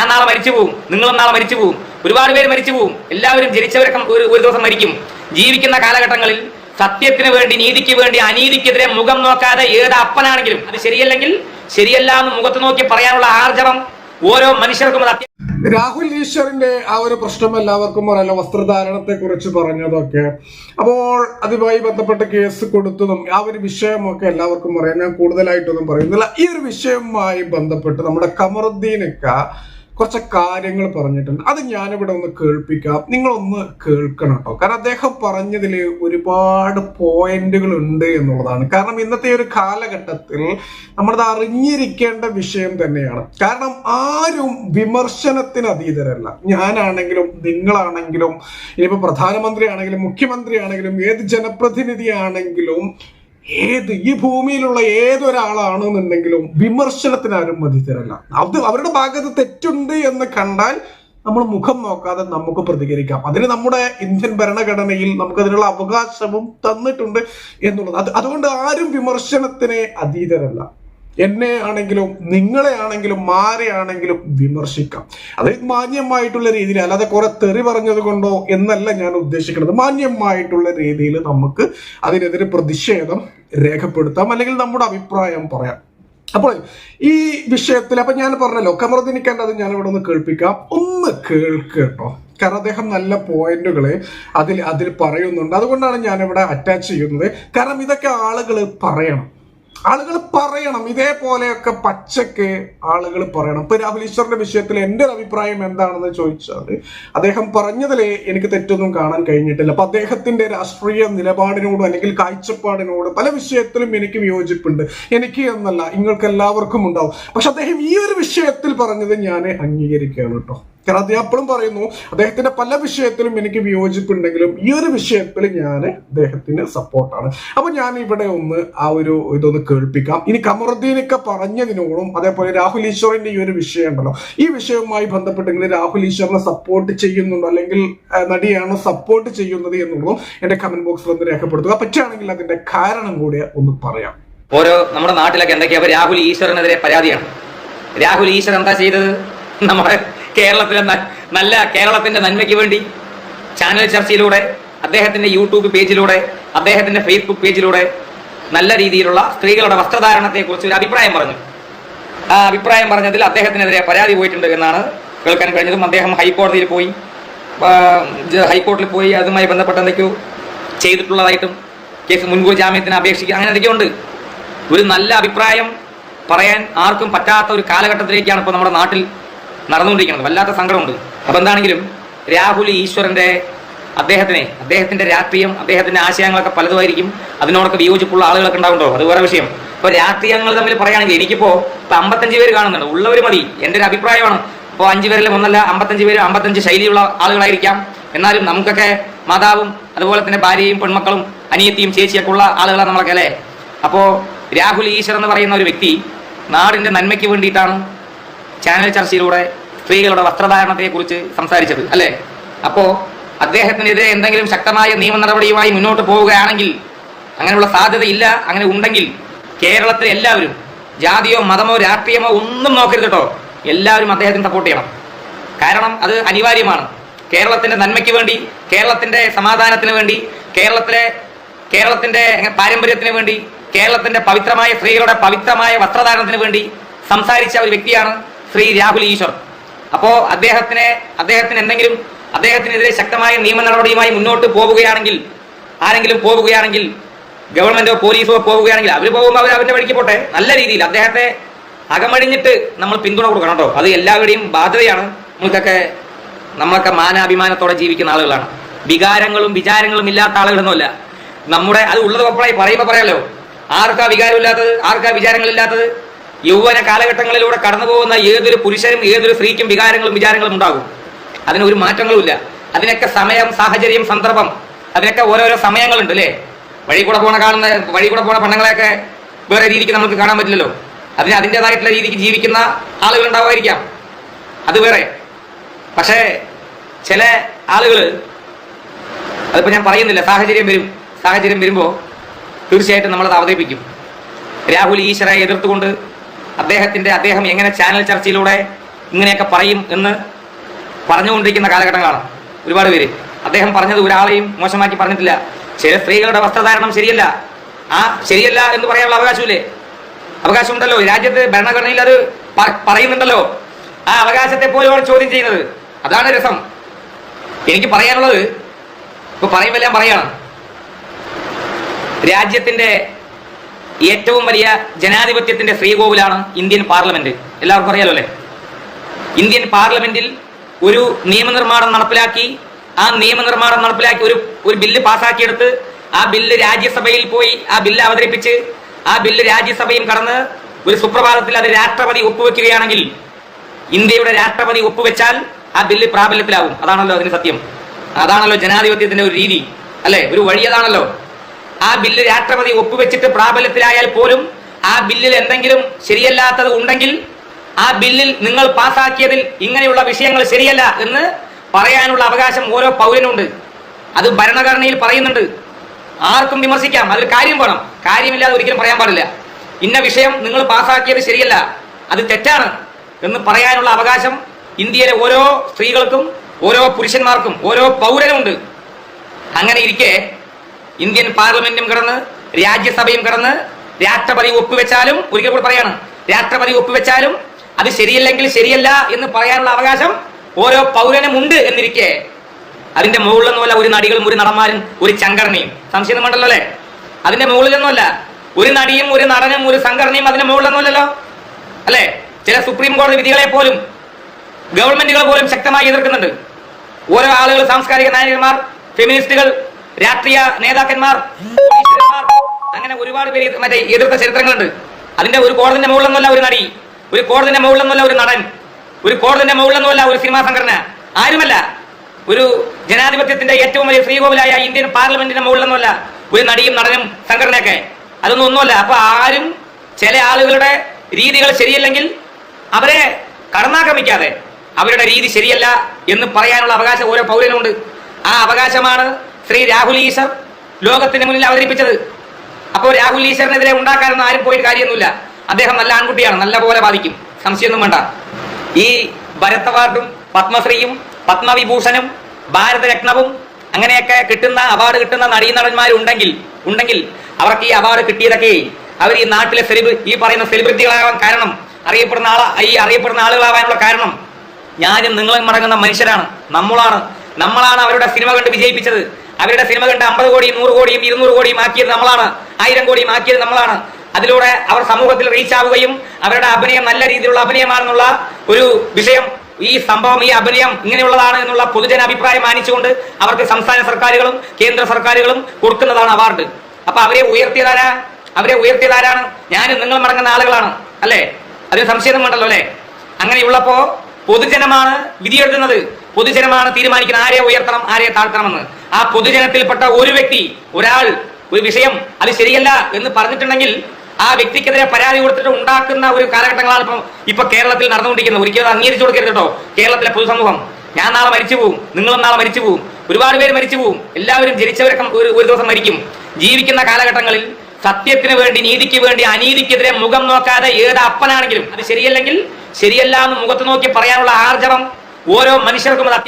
ഞാൻ നാളെ മരിച്ചു പോവും. നിങ്ങളും നാളെ മരിച്ചു പോവും. ഒരുപാട് പേര് മരിച്ചു പോവും. എല്ലാവരും ജനിച്ചവരൊക്കെ ഒരു ഒരു ദിവസം മരിക്കും. ജീവിക്കുന്ന കാലഘട്ടങ്ങളിൽ സത്യത്തിന് വേണ്ടി നീതിക്ക് വേണ്ടി അനീതിക്കെതിരെ മുഖം നോക്കാതെ ഏത് അപ്പനാണെങ്കിലും അത് ശരിയല്ലെങ്കിൽ ശരിയല്ല എന്ന് മുഖത്ത് നോക്കി പറയാനുള്ള ആർജവം ഓരോ മനുഷ്യർക്കും അത് രാഹുൽ ഈശ്വറിന്റെ ആ ഒരു പ്രശ്നം എല്ലാവർക്കും അറിയാലോ വസ്ത്രധാരണത്തെ കുറിച്ച് പറഞ്ഞതൊക്കെ. അപ്പോൾ അതുമായി ബന്ധപ്പെട്ട കേസ് കൊടുത്തതും ആ ഒരു വിഷയമൊക്കെ എല്ലാവർക്കും പറയാം ഞാൻ കൂടുതലായിട്ടൊന്നും പറയുന്നില്ല. ഈ ഒരു വിഷയവുമായി ബന്ധപ്പെട്ട് നമ്മുടെ കമറുദ്ദീനൊക്ക കുറച്ച് കാര്യങ്ങൾ പറഞ്ഞിട്ടുണ്ട്. അത് ഞാനിവിടെ ഒന്ന് കേൾപ്പിക്കാം. നിങ്ങളൊന്ന് കേൾക്കണം കേട്ടോ കാരണം അദ്ദേഹം പറഞ്ഞതിൽ ഒരുപാട് പോയിന്റുകൾ ഉണ്ട് എന്നുള്ളതാണ്. കാരണം ഇന്നത്തെ ഒരു കാലഘട്ടത്തിൽ നമ്മളത് അറിഞ്ഞിരിക്കേണ്ട വിഷയം തന്നെയാണ്. കാരണം ആരും വിമർശനത്തിന് അതീതരല്ല. ഞാനാണെങ്കിലും നിങ്ങളാണെങ്കിലും ഇനിയിപ്പോ പ്രധാനമന്ത്രി ആണെങ്കിലും മുഖ്യമന്ത്രി ആണെങ്കിലും ഏത് ജനപ്രതിനിധിയാണെങ്കിലും ഏത് ഈ ഭൂമിയിലുള്ള ഏതൊരാളാണെന്നുണ്ടെങ്കിലും വിമർശനത്തിന് ആരും മതിത്തരല്ല. അത് അവരുടെ ഭാഗത്ത് തെറ്റുണ്ട് എന്ന് കണ്ടാൽ നമ്മൾ മുഖം നോക്കാതെ നമുക്ക് പ്രതികരിക്കാം. അതിന് നമ്മുടെ ഇന്ത്യൻ ഭരണഘടനയിൽ നമുക്ക് അതിനുള്ള അവകാശവും തന്നിട്ടുണ്ട് എന്നുള്ളത്. അത് അതുകൊണ്ട് ആരും വിമർശനത്തിന് അതീതരല്ല. എന്നെ ആണെങ്കിലും നിങ്ങളെ ആണെങ്കിലും ആരെയാണെങ്കിലും വിമർശിക്കാം. അത് മാന്യമായിട്ടുള്ള രീതിയിൽ അല്ലാതെ കുറെ തെറി പറഞ്ഞത് കൊണ്ടോ എന്നല്ല ഞാൻ ഉദ്ദേശിക്കുന്നത്. മാന്യമായിട്ടുള്ള രീതിയിൽ നമുക്ക് അതിനെതിരെ പ്രതിഷേധം രേഖപ്പെടുത്താം അല്ലെങ്കിൽ നമ്മുടെ അഭിപ്രായം പറയാം. അപ്പോൾ ഈ വിഷയത്തിൽ അപ്പൊ ഞാൻ പറഞ്ഞല്ലോ കമറുദ്ദീനിക്കാന്റെ അത് ഞാൻ ഇവിടെ ഒന്ന് കേൾപ്പിക്കാം. ഒന്ന് കേൾക്ക് കേട്ടോ കാരണം അദ്ദേഹം നല്ല പോയിന്റുകളെ അതിൽ അതിൽ പറയുന്നുണ്ട്. അതുകൊണ്ടാണ് ഞാനിവിടെ അറ്റാച്ച് ചെയ്യുന്നത്. കാരണം ഇതൊക്കെ ആളുകൾ പറയണം. ആളുകൾ പറയണം. ഇതേപോലെയൊക്കെ പച്ചക്ക് ആളുകൾ പറയണം. ഇപ്പൊ രാഹുൽ ഈശ്വറിന്റെ വിഷയത്തിൽ എന്റെ ഒരു അഭിപ്രായം എന്താണെന്ന് ചോദിച്ചാൽ അദ്ദേഹം പറഞ്ഞതിൽ എനിക്ക് തെറ്റൊന്നും കാണാൻ കഴിഞ്ഞിട്ടില്ല. അപ്പൊ അദ്ദേഹത്തിന്റെ രാഷ്ട്രീയ നിലപാടിനോടും അല്ലെങ്കിൽ കാഴ്ചപ്പാടിനോട് പല വിഷയത്തിലും എനിക്ക് വിയോജിപ്പുണ്ട്. എനിക്ക് എന്നല്ല നിങ്ങൾക്ക് എല്ലാവർക്കും ഉണ്ടാവും. പക്ഷെ അദ്ദേഹം ഈ ഒരു വിഷയത്തിൽ പറഞ്ഞത് ഞാൻ അംഗീകരിക്കുകയാണ് കേട്ടോ. കാരണം അദ്ദേഹം അപ്പോഴും പറയുന്നു അദ്ദേഹത്തിന്റെ പല വിഷയത്തിലും എനിക്ക് വിയോജിപ്പുണ്ടെങ്കിലും ഈ ഒരു വിഷയത്തിൽ ഞാൻ അദ്ദേഹത്തിന് സപ്പോർട്ടാണ് അപ്പൊ ഞാൻ ഇവിടെ ഒന്ന് ആ ഒരു ഇതൊന്ന് കേൾപ്പിക്കാം. ഇനി കമറുദ്ദീനൊക്കെ പറഞ്ഞതിനോടും അതേപോലെ രാഹുൽ ഈശ്വറിന്റെ ഈ ഒരു വിഷയം ഉണ്ടല്ലോ. ഈ വിഷയവുമായി ബന്ധപ്പെട്ടെങ്കിൽ രാഹുൽ ഈശ്വറിനെ സപ്പോർട്ട് ചെയ്യുന്നുണ്ടോ? അല്ലെങ്കിൽ നടിയാണോ സപ്പോർട്ട് ചെയ്യുന്നത് എന്നുള്ളതും എന്റെ കമന്റ് ബോക്സിൽ ഒന്ന് രേഖപ്പെടുത്തുക. പറ്റുകയാണെങ്കിൽ അതിന്റെ കാരണം കൂടി ഒന്ന് പറയാം. ഓരോ നമ്മുടെ നാട്ടിലൊക്കെ എന്തൊക്കെയാ? രാഹുൽ ഈശ്വരനെതിരെ പരാതിയാണ്. രാഹുൽ ഈശ്വർ എന്താ ചെയ്തത്? നമ്മുടെ കേരളത്തിലെ നല്ല കേരളത്തിന്റെ നന്മയ്ക്ക് വേണ്ടി ചാനൽ ചർച്ചയിലൂടെ അദ്ദേഹത്തിന്റെ യൂട്യൂബ് പേജിലൂടെ അദ്ദേഹത്തിന്റെ ഫേസ്ബുക്ക് പേജിലൂടെ നല്ല രീതിയിലുള്ള സ്ത്രീകളുടെ വസ്ത്രധാരണത്തെക്കുറിച്ച് ഒരു അഭിപ്രായം പറഞ്ഞു. ആ അഭിപ്രായം പറഞ്ഞതിൽ അദ്ദേഹത്തിനെതിരെ പരാതി പോയിട്ടുണ്ട് എന്നാണ് കേൾക്കാൻ കഴിഞ്ഞതും. അദ്ദേഹം ഹൈക്കോടതിയിൽ പോയി ഹൈക്കോടതിയിൽ പോയി അതുമായി ബന്ധപ്പെട്ട എന്തൊക്കെയോ ചെയ്തിട്ടുള്ളതായിട്ടും കേസ് മുൻകൂർ ജാമ്യത്തിന് അപേക്ഷിക്കുക അങ്ങനെ എന്തൊക്കെയോ ഉണ്ട്. ഒരു നല്ല അഭിപ്രായം പറയാൻ ആർക്കും പറ്റാത്ത ഒരു കാലഘട്ടത്തിലേക്കാണ് ഇപ്പോൾ നമ്മുടെ നാട്ടിൽ നടന്നുകൊണ്ടിരിക്കുന്നത്. വല്ലാത്ത സങ്കടമുണ്ട്. അപ്പോൾ എന്താണെങ്കിലും രാഹുൽ ഈശ്വരന്റെ അദ്ദേഹത്തിനെ അദ്ദേഹത്തിന്റെ രാഷ്ട്രീയം അദ്ദേഹത്തിന്റെ ആശയങ്ങളൊക്കെ പലതുമായിരിക്കും അതിനോടൊക്കെ വിയോജിപ്പുള്ള ആളുകളൊക്കെ ഉണ്ടാവുണ്ടോ അത് വേറെ വിഷയം. ഇപ്പോൾ രാഷ്ട്രീയങ്ങൾ തമ്മിൽ പറയുകയാണെങ്കിൽ എനിക്കിപ്പോൾ ഇപ്പോൾ അമ്പത്തഞ്ച് പേര് കാണുന്നുണ്ട്. ഉള്ളവർ മതി. എന്റെ ഒരു അഭിപ്രായമാണ്. ഇപ്പോൾ അഞ്ച് പേരിൽ ഒന്നല്ല അമ്പത്തഞ്ച് പേര് അമ്പത്തഞ്ച് ശൈലിയുള്ള ആളുകളായിരിക്കാം. എന്നാലും നമുക്കൊക്കെ മാതാവും അതുപോലെ തന്നെ ഭാര്യയും പെൺമക്കളും അനിയത്തിയും ചേച്ചിയൊക്കെ ഉള്ള ആളുകളാണ് നമ്മളൊക്കെ അല്ലേ? അപ്പോൾ രാഹുൽ ഈശ്വർ എന്ന് പറയുന്ന ഒരു വ്യക്തി നാടിന്റെ നന്മയ്ക്ക് വേണ്ടിയിട്ടാണ് ചാനൽ ചർച്ചയിലൂടെ സ്ത്രീകളുടെ വസ്ത്രധാരണത്തെക്കുറിച്ച് സംസാരിച്ചത് അല്ലേ? അപ്പോൾ അദ്ദേഹത്തിനെതിരെ എന്തെങ്കിലും ശക്തമായ നിയമ നടപടിയുമായി മുന്നോട്ട് പോവുകയാണെങ്കിൽ അങ്ങനെയുള്ള സാധ്യതയില്ല അങ്ങനെ ഉണ്ടെങ്കിൽ കേരളത്തിലെ എല്ലാവരും ജാതിയോ മതമോ രാഷ്ട്രീയമോ ഒന്നും നോക്കരുത് കേട്ടോ. എല്ലാവരും അദ്ദേഹത്തിന് സപ്പോർട്ട് ചെയ്യണം. കാരണം അത് അനിവാര്യമാണ്. കേരളത്തിന്റെ നന്മയ്ക്ക് വേണ്ടി കേരളത്തിന്റെ സമാധാനത്തിന് വേണ്ടി കേരളത്തിലെ കേരളത്തിന്റെ പാരമ്പര്യത്തിന് വേണ്ടി കേരളത്തിന്റെ പവിത്രമായ സ്ത്രീകളുടെ പവിത്രമായ വസ്ത്രധാരണത്തിന് വേണ്ടി സംസാരിച്ച ഒരു വ്യക്തിയാണ് ശ്രീ രാഹുൽ ഈശ്വർ. അപ്പോ അദ്ദേഹത്തിനെ അദ്ദേഹത്തിന് എന്തെങ്കിലും അദ്ദേഹത്തിനെതിരെ ശക്തമായ നിയമ നടപടിയുമായി മുന്നോട്ട് പോവുകയാണെങ്കിൽ ആരെങ്കിലും പോവുകയാണെങ്കിൽ ഗവൺമെന്റോ പോലീസോ പോവുകയാണെങ്കിൽ അവർ പോകുമ്പോൾ അവർ അവരുടെ വഴിക്ക് പോട്ടെ. നല്ല രീതിയിൽ അദ്ദേഹത്തെ അകമഴിഞ്ഞിട്ട് നമ്മൾ പിന്തുണ കൊടുക്കണം കേട്ടോ. അത് എല്ലാവരുടെയും ബാധ്യതയാണ്. നമ്മൾക്കൊക്കെ നമ്മളൊക്കെ മാനാഭിമാനത്തോടെ ജീവിക്കുന്ന ആളുകളാണ്. വികാരങ്ങളും വിചാരങ്ങളും ഇല്ലാത്ത ആളുകളൊന്നുമല്ല. നമ്മുടെ അത് ഉള്ളത് പപ്പളായി പറയുമ്പോൾ പറയാലോ. ആർക്കാ വികാരമില്ലാത്തത്? ആർക്കാ വിചാരങ്ങളില്ലാത്തത്? യൗവന കാലഘട്ടങ്ങളിലൂടെ കടന്നു പോകുന്ന ഏതൊരു പുരുഷനും ഏതൊരു സ്ത്രീക്കും വികാരങ്ങളും വിചാരങ്ങളും ഉണ്ടാകും. അതിനൊരു മാറ്റങ്ങളുമില്ല അതിനൊക്കെ സമയം സാഹചര്യം സന്ദർഭം അതിനൊക്കെ ഓരോരോ സമയങ്ങളുണ്ട് അല്ലേ? വഴി കൂടെ പോണ കാണുന്ന വഴി കൂടെ പോണ പെണ്ണുങ്ങളെയൊക്കെ വേറെ രീതിക്ക് നമുക്ക് കാണാൻ പറ്റില്ലല്ലോ. അതിന് അതിന്റെതായിട്ടുള്ള രീതിക്ക് ജീവിക്കുന്ന ആളുകൾ ഉണ്ടാവുമായിരിക്കാം. അത് വേറെ. പക്ഷേ ചില ആളുകൾ അതിപ്പോൾ ഞാൻ പറയുന്നില്ല സാഹചര്യം വരും. സാഹചര്യം വരുമ്പോൾ തീർച്ചയായിട്ടും നമ്മളത് അവതരിപ്പിക്കും. രാഹുൽ ഈശ്വരയെ എതിർത്തുകൊണ്ട് അദ്ദേഹത്തിന്റെ അദ്ദേഹം എങ്ങനെ ചാനൽ ചർച്ചയിലൂടെ ഇങ്ങനെയൊക്കെ പറയും എന്ന് പറഞ്ഞുകൊണ്ടിരിക്കുന്ന കാലഘട്ടങ്ങളാണ്. ഒരുപാട് പേര്. അദ്ദേഹം പറഞ്ഞത് ഒരാളെയും മോശമാക്കി പറഞ്ഞിട്ടില്ല. ചില സ്ത്രീകളുടെ വസ്ത്രധാരണം ശരിയല്ല. ആ ശരിയല്ല എന്ന് പറയാനുള്ള അവകാശമില്ലേ? അവകാശമുണ്ടല്ലോ. രാജ്യത്ത് ഭരണഘടനയിൽ അത് പറയുന്നുണ്ടല്ലോ. ആ അവകാശത്തെ പോലെയാണ് ചോദ്യം ചെയ്യുന്നത്. അതാണ് രസം. എനിക്ക് പറയാനുള്ളത് ഇപ്പൊ പറയുമ്പോൾ ഞാൻ പറയാണ്. രാജ്യത്തിന്റെ ഏറ്റവും വലിയ ജനാധിപത്യത്തിന്റെ ശ്രീകോവിലാണ് ഇന്ത്യൻ പാർലമെന്റ്. എല്ലാവർക്കും അറിയാലോ അല്ലേ? ഇന്ത്യൻ പാർലമെന്റിൽ ഒരു നിയമനിർമ്മാണം നടപ്പിലാക്കി ആ നിയമനിർമ്മാണം നടപ്പിലാക്കി ഒരു ഒരു ബില്ല് പാസ്സാക്കിയെടുത്ത് ആ ബില്ല് രാജ്യസഭയിൽ പോയി ആ ബില്ല് അവതരിപ്പിച്ച് ആ ബില്ല് രാജ്യസഭയും കടന്ന് ഒരു സുപ്രഭാതത്തിൽ അത് രാഷ്ട്രപതി ഒപ്പുവെക്കുകയാണെങ്കിൽ ഇന്ത്യയുടെ രാഷ്ട്രപതി ഒപ്പുവെച്ചാൽ ആ ബില്ല് പ്രാബല്യത്തിലാവും. അതാണല്ലോ അതിന് സത്യം. അതാണല്ലോ ജനാധിപത്യത്തിന്റെ ഒരു രീതി. അല്ലെ? ഒരു വഴി അതാണല്ലോ. ആ ബില്ല് രാഷ്ട്രപതി ഒപ്പുവെച്ചിട്ട് പ്രാബല്യത്തിലായാൽ പോലും ആ ബില്ലിൽ എന്തെങ്കിലും ശരിയല്ലാത്തത് ഉണ്ടെങ്കിൽ ആ ബില്ലിൽ നിങ്ങൾ പാസാക്കിയതിൽ ഇങ്ങനെയുള്ള വിഷയങ്ങൾ ശരിയല്ല എന്ന് പറയാനുള്ള അവകാശം ഓരോ പൗരനുണ്ട്. അത് ഭരണഘടനയിൽ പറയുന്നുണ്ട്. ആർക്കും വിമർശിക്കാം. അതിൽ കാര്യം വേണം. കാര്യമില്ലാതെ ഒരിക്കലും പറയാൻ പാടില്ല. ഇന്ന വിഷയം നിങ്ങൾ പാസാക്കിയത് ശരിയല്ല. അത് തെറ്റാണ് എന്ന് പറയാനുള്ള അവകാശം ഇന്ത്യയിലെ ഓരോ സ്ത്രീകൾക്കും ഓരോ പുരുഷന്മാർക്കും ഓരോ പൗരനുമുണ്ട്. അങ്ങനെ ഇരിക്കെ ഇന്ത്യൻ പാർലമെന്റും കടന്ന് രാജ്യസഭയും കടന്ന് രാഷ്ട്രപതി ഒപ്പുവെച്ചാലും ഒരിക്കൽ കൂടി പറയാണ് രാഷ്ട്രപതി ഒപ്പുവെച്ചാലും അത് ശരിയല്ലെങ്കിൽ ശരിയല്ല എന്ന് പറയാനുള്ള അവകാശം ഓരോ പൗരനും ഉണ്ട് എന്നിരിക്കെ. അതിന്റെ മുകളിലൊന്നുമല്ല ഒരു നടികളും ഒരു നടന്മാരും ഒരു സംഘടനയും. സംശയം വേണ്ടല്ലോ അല്ലേ? അതിന്റെ മുകളിലൊന്നുമല്ല ഒരു നടിയും ഒരു നടനും ഒരു സംഘടനയും അതിന്റെ മുകളിലൊന്നുമല്ലല്ലോ? അല്ലേ? ചില സുപ്രീം കോടതി വിധികളെ പോലും ഗവൺമെന്റുകൾ പോലും ശക്തമായി എതിർക്കുന്നുണ്ട്. ഓരോ ആളുകൾ സാംസ്കാരിക നായകന്മാർ ഫെമിനിസ്റ്റുകൾ രാഷ്ട്രീയ നേതാക്കന്മാർ അങ്ങനെ ഒരുപാട് പേര് മറ്റേ എതിർത്ത ചരിത്രങ്ങളുണ്ട്. അതിന്റെ ഒരു കോടതിന്റെ മുകളിലൊന്നുമല്ല ഒരു നടി ഒരു കോടതിന്റെ മുകളിലൊന്നുമല്ല ഒരു നടൻ ഒരു കോടതിന്റെ മുകളിലൊന്നുമല്ല ഒരു സിനിമാ സംഘടന. ആരുമല്ല. ഒരു ജനാധിപത്യത്തിന്റെ ഏറ്റവും വലിയ ശ്രീകോവിലായ ഇന്ത്യൻ പാർലമെന്റിന്റെ മുകളിലൊന്നുമല്ല ഒരു നടിയും നടനും സംഘടനയൊക്കെ. അതൊന്നും ഒന്നുമല്ല. അപ്പൊ ആരും ചില ആളുകളുടെ രീതികൾ ശരിയല്ലെങ്കിൽ അവരെ കടന്നാക്രമിക്കാതെ അവരുടെ രീതി ശരിയല്ല എന്ന് പറയാനുള്ള അവകാശം ഓരോ പൗരനുണ്ട് ആ അവകാശമാണ് ശ്രീ രാഹുൽ ഈശ്വർ ലോകത്തിന് മുന്നിൽ അവതരിപ്പിച്ചത്. അപ്പോൾ രാഹുൽ ഈശ്വറിനെതിരെ ഉണ്ടാക്കാനൊന്നും ആരും പോയിട്ട് കാര്യമൊന്നുമില്ല. അദ്ദേഹം നല്ല ആൺകുട്ടിയാണ് നല്ല പോലെ ബാധിക്കും. സംശയമൊന്നും വേണ്ട. ഈ ഭരത് അവാർഡും പത്മശ്രീയും പത്മവിഭൂഷണും ഭാരതരത്നവും അങ്ങനെയൊക്കെ കിട്ടുന്ന അവാർഡ് കിട്ടുന്ന നടീനടന്മാരുണ്ടെങ്കിൽ ഉണ്ടെങ്കിൽ അവർക്ക് ഈ അവാർഡ് കിട്ടിയതൊക്കെ അവർ ഈ നാട്ടിലെ സെലിബ്രി ഈ പറയുന്ന സെലിബ്രിറ്റികളാകാൻ കാരണം അറിയപ്പെടുന്ന ആള ഈ അറിയപ്പെടുന്ന ആളുകളാവാനുള്ള കാരണം ഞാനും നിങ്ങളും മടങ്ങുന്ന മനുഷ്യരാണ്. നമ്മളാണ്. നമ്മളാണ് അവരുടെ സിനിമ കണ്ട് വിജയിപ്പിച്ചത്. അവരുടെ സിനിമ കണ്ട് അമ്പത് കോടിയും നൂറ് കോടിയും ഇരുന്നൂറ് കോടിയും ആക്കിയത് നമ്മളാണ്. ആയിരം കോടിയും ആക്കിയത് നമ്മളാണ്. അതിലൂടെ അവർ സമൂഹത്തിൽ റീച്ച് ആവുകയും അവരുടെ അഭിനയം നല്ല രീതിയിലുള്ള അഭിനയമാണെന്നുള്ള ഒരു വിഷയം ഈ സംഭവം ഈ അഭിനയം ഇങ്ങനെയുള്ളതാണ് എന്നുള്ള പൊതുജന അഭിപ്രായം മാനിച്ചുകൊണ്ട് അവർക്ക് സംസ്ഥാന സർക്കാരുകളും കേന്ദ്ര സർക്കാരുകളും കൊടുക്കുന്നതാണ് അവാർഡ്. അപ്പൊ അവരെ ഉയർത്തിയതാരാ? അവരെ ഉയർത്തിയതാരാണ്? ഞാനും നിങ്ങൾ മടങ്ങുന്ന ആളുകളാണ്. അല്ലേ? അതിന് സംശയം വേണ്ടല്ലോ അല്ലേ? അങ്ങനെയുള്ളപ്പോ പൊതുജനമാണ് വിധിയെഴുതുന്നത്. പൊതുജനമാണ് തീരുമാനിക്കുന്നത്. ആരെ ഉയർത്തണം ആരെ താഴ്ത്തണമെന്ന്. ആ പൊതുജനത്തിൽപ്പെട്ട ഒരു വ്യക്തി ഒരാൾ ഒരു വിഷയം അത് ശരിയല്ല എന്ന് പറഞ്ഞിട്ടുണ്ടെങ്കിൽ ആ വ്യക്തിക്കെതിരെ പരാതി കൊടുത്തിട്ട് ഉണ്ടാക്കുന്ന ഒരു കാലഘട്ടങ്ങളാണ് ഇപ്പം ഇപ്പൊ കേരളത്തിൽ നടന്നുകൊണ്ടിരിക്കുന്നത്. ഒരിക്കലും അത് അംഗീകരിച്ചു കൊടുക്കരുത് കേട്ടോ. കേരളത്തിലെ പൊതുസമൂഹം. ഞാൻ നാളെ മരിച്ചു പോവും. നിങ്ങളും നാളെ മരിച്ചു പോവും. ഒരുപാട് പേര് മരിച്ചു പോവും. എല്ലാവരും ജനിച്ചവരൊക്കെ ഒരു ഒരു ദിവസം മരിക്കും. ജീവിക്കുന്ന കാലഘട്ടങ്ങളിൽ സത്യത്തിന് വേണ്ടി നീതിക്ക് വേണ്ടി അനീതിക്കെതിരെ മുഖം നോക്കാതെ ഏത് അപ്പനാണെങ്കിലും അത് ശരിയല്ലെങ്കിൽ ശരിയല്ല എന്ന് മുഖത്ത് നോക്കി പറയാനുള്ള ആർജവം ഓരോ മനുഷ്യർക്കും